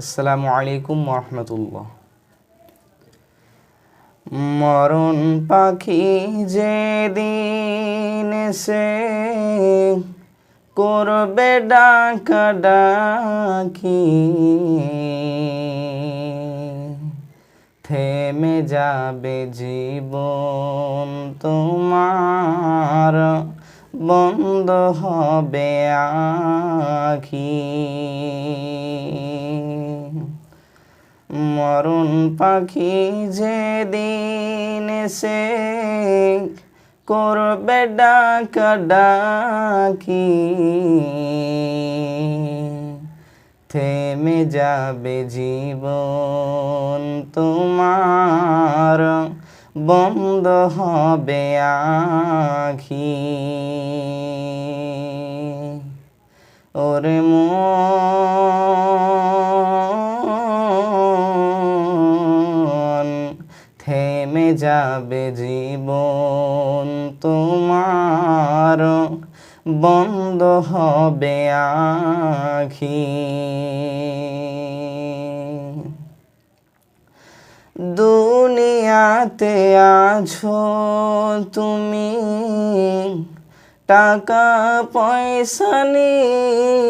আসসালামু আলাইকুম রহমতুল্লাহ মরণ পাখি যে দিন সে করবে ডাকা ডাকি, থেমে যাবে জীবন তোমার, বন্ধ হবে আখি। মরণ পাখি যে দিন সে করবে ডাকা ডাকি। থেমে যাবে জীবন তোমার, বন্ধ হবে আখি। ওরে মন থেমে যাবে জীবন তোমার বন্ধ হবে আখি। দুনিয়াতে আছো তুমি টাকা পয়সা নিয়ে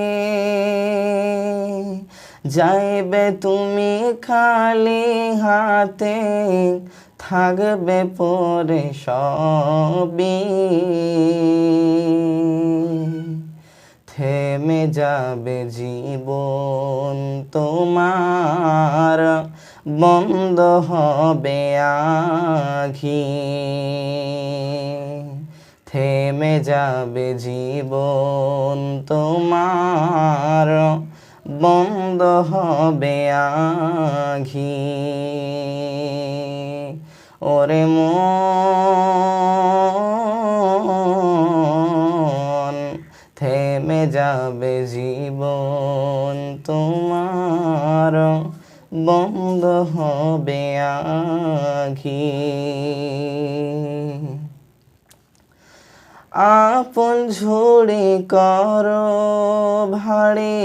যাইবে তুমি খালি হাতে, থাকবে পরে সবই। থেমে যাবে জীবন তোমার, বন্ধ হবে আখি থেমে যাবে জীবন তোমার বন্ধ হবে আখি ওরে মন থেমে যাবে জীবন তোমার। বন্ধ হবে আখি আপন ঝুড়ি কর ভাড়ে,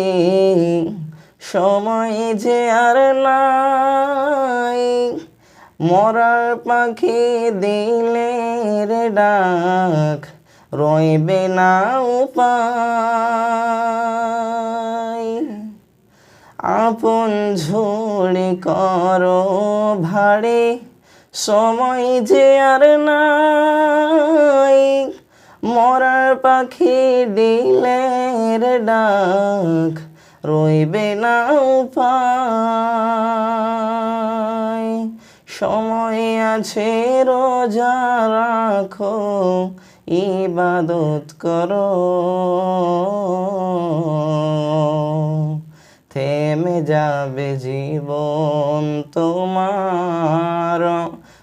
সময় যে আর নাই। মরার পাখি দিলে রে ডাক রইবে না উপায়। আপন ঝুড়ি কর ভাড়ে, সময় যে আর নাই। মরার পাখি দিলের ডাক রইবে না উপায়। সময় আছে রোজা রাখো, ইবাদত করো। থেমে যাবে জীবন তোমার